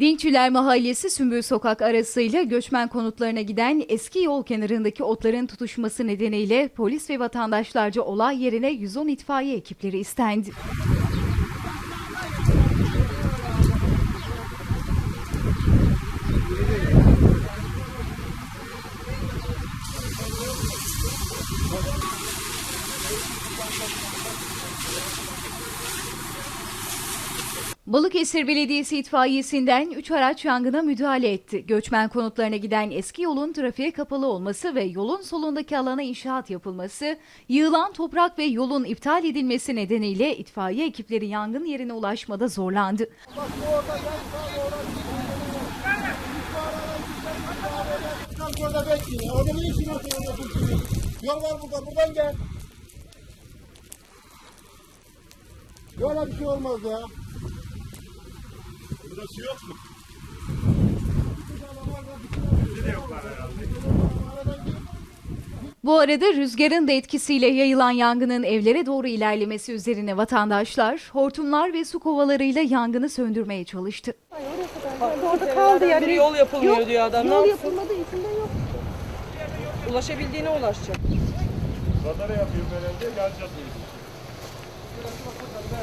Dinçiler Mahallesi Sümbül Sokak arasıyla göçmen konutlarına giden eski yol kenarındaki otların tutuşması nedeniyle polis ve vatandaşlarca olay yerine 110 itfaiye ekipleri istendi. Balıkesir Belediyesi itfaiyesinden 3 araç yangına müdahale etti. Göçmen konutlarına giden eski yolun trafiğe kapalı olması ve yolun solundaki alana inşaat yapılması, yığılan toprak ve yolun iptal edilmesi nedeniyle itfaiye ekipleri yangın yerine ulaşmada zorlandı. Yol var burada. Buradan gel. Böyle bir şey olmaz ya. Burası yok mu? Bu arada rüzgarın da etkisiyle yayılan yangının evlere doğru ilerlemesi üzerine vatandaşlar hortumlar ve su kovalarıyla yangını söndürmeye çalıştı. Orada kaldı yani. Bir yol yapılmıyor diyor adam. Yol yapsın? yapılmadığı için de yok. Ulaşabildiğine ulaşacak. Radara yapıyor herhalde. Geleceğiz.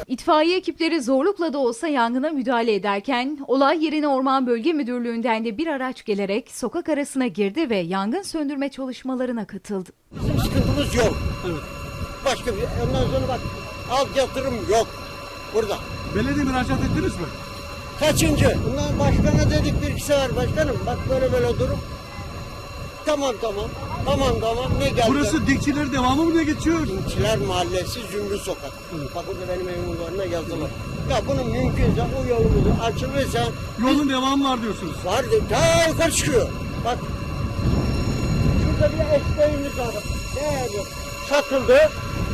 İtfaiye ekipleri zorlukla da olsa yangına müdahale ederken olay yerine Orman Bölge Müdürlüğü'nden de bir araç gelerek sokak arasına girdi ve yangın söndürme çalışmalarına katıldı. Bizim sıkıntımız yok. Başka bir, ondan sonra bak alt yatırım yok burada. Belediye müracaat ettiniz mi? Kaçıncı? Bundan başkana dedik bir iki sefer başkanım bak böyle böyle durum. Tamam tamam. Tamam tamam ne geldi? Burası Dikçiler devamı mı ne geçiyor? Dinçiler Mahallesi Zümrüt Sokak. Bak burada benim evimin üzerine yazdılar. Ya bunun mümkünse bu yolumuzu açılırsa Yolun devamı var diyorsunuz. var de daha yukarı çıkıyor. Bak şurada bir ekmeğimiz var. Yok. Satıldı.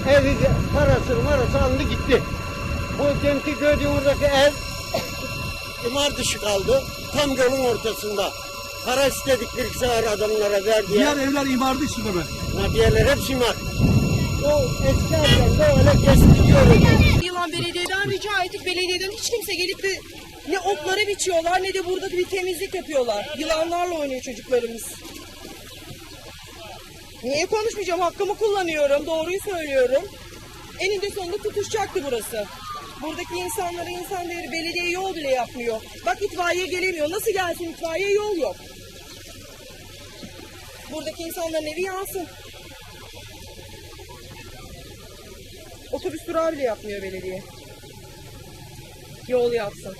Evi parası marası aldı gitti. Bu demki gördüğümüzdeki ev imar dışı kaldı. Tam yolun ortasında. Para istedik bir iki sefer adamlara ver diye. Diğer evler imardı içinde mi? Ha, Diğerler hepsi imar. O eski evler böyle kesip. Yılan belediyeden rica ettik. Belediyeden hiç kimse gelip de ne otları biçiyorlar ne de burada bir temizlik yapıyorlar. Yılanlarla oynuyor çocuklarımız. Niye konuşmayacağım? Hakkımı kullanıyorum. Doğruyu söylüyorum. Eninde sonunda tutuşacaktı burası. Buradaki insanlara insan değeri belediye yol bile yapmıyor. Bak itfaiye gelemiyor. Nasıl gelsin itfaiye yol yok. Buradaki insanların evi yansın. Otobüs durağı bile yapmıyor belediye. Yol yapsın.